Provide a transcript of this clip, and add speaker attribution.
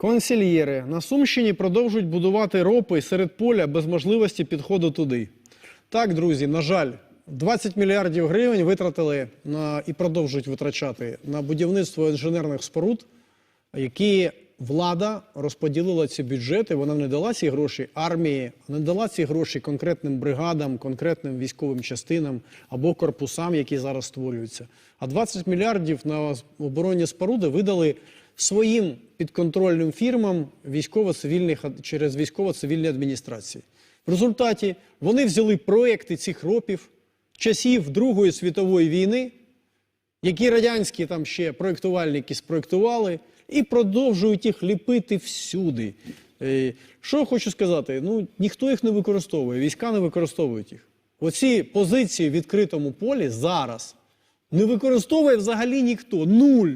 Speaker 1: Консільєри на Сумщині продовжують будувати ропи серед поля без можливості підходу туди. Так, друзі, на жаль, 20 мільярдів гривень витратили на і продовжують витрачати на будівництво інженерних споруд, які влада розподілила ці бюджети. Вона не дала ці гроші армії, не дала ці гроші конкретним бригадам, конкретним військовим частинам або корпусам, які зараз створюються. А 20 мільярдів на оборонні споруди видали своїм підконтрольним фірмам військово-цивільних через військово-цивільні адміністрації. В результаті вони взяли проекти цих ропів часів Другої світової війни, які радянські там ще проєктувальники спроєктували, і продовжують їх ліпити всюди. Е, Що хочу сказати? Ну, ніхто їх не використовує, війська не використовують їх. Оці позиції в відкритому полі зараз не використовує взагалі ніхто. Нуль.